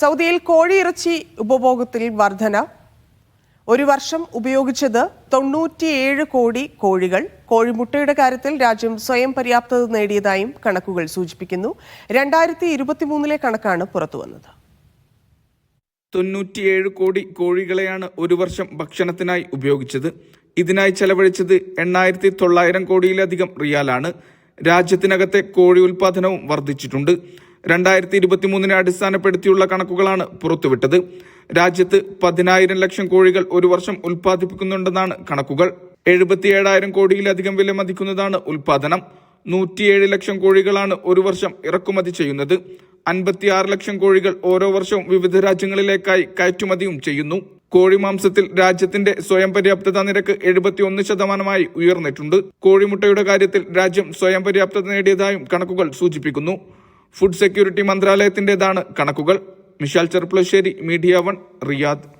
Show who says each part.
Speaker 1: സൗദിയിൽ കോഴിയിറച്ചി ഉപഭോഗത്തിൽ വർധന. ഒരു വർഷം ഉപയോഗിച്ചത് തൊണ്ണൂറ്റിയേഴ് കോടി കോഴികൾ. കോഴിമുട്ടയുടെ കാര്യത്തിൽ രാജ്യം സ്വയം പര്യാപ്തത നേടിയതായും കണക്കുകൾ സൂചിപ്പിക്കുന്നു. രണ്ടായിരത്തി ഇരുപത്തിമൂന്നിലെ കണക്കാണ് പുറത്തുവന്നത്.
Speaker 2: തൊണ്ണൂറ്റിയേഴ് കോടി കോഴികളെയാണ് ഒരു വർഷം ഭക്ഷണത്തിനായി ഉപയോഗിച്ചത്. ഇതിനായി ചെലവഴിച്ചത് എണ്ണായിരത്തി തൊള്ളായിരം കോടിയിലധികം റിയാലാണ്. രാജ്യത്തിനകത്തെ കോഴി ഉൽപാദനവും വർദ്ധിച്ചിട്ടുണ്ട്. രണ്ടായിരത്തി ഇരുപത്തി മൂന്നിനെ അടിസ്ഥാനപ്പെടുത്തിയുള്ള കണക്കുകളാണ് പുറത്തുവിട്ടത്. രാജ്യത്ത് പതിനായിരം ലക്ഷം കോഴികൾ ഒരു വർഷം ഉൽപ്പാദിപ്പിക്കുന്നുണ്ടെന്നാണ് കണക്കുകൾ. എഴുപത്തിയേഴായിരം കോടിയിലധികം വില മതിക്കുന്നതാണ് ഉൽപാദനം നൂറ്റിയേഴ് ലക്ഷം കോഴികളാണ് ഒരു വർഷം ഇറക്കുമതി ചെയ്യുന്നത്. അൻപത്തിയാറ് ലക്ഷം കോഴികൾ ഓരോ വർഷവും വിവിധ രാജ്യങ്ങളിലേക്കായി കയറ്റുമതിയും ചെയ്യുന്നു. കോഴിമാംസത്തിൽ രാജ്യത്തിന്റെ സ്വയം പര്യാപ്തത നിരക്ക് എഴുപത്തിയൊന്ന് ശതമാനമായി ഉയർന്നിട്ടുണ്ട്. കോഴിമുട്ടയുടെ കാര്യത്തിൽ രാജ്യം സ്വയം പര്യാപ്തത നേടിയതായും കണക്കുകൾ സൂചിപ്പിക്കുന്നു. ഫുഡ് സെക്യൂരിറ്റി മന്ത്രാലയത്തിന്റേതാണ് കണക്കുകൾ. Mishal Cherpulassery media one Riyadh.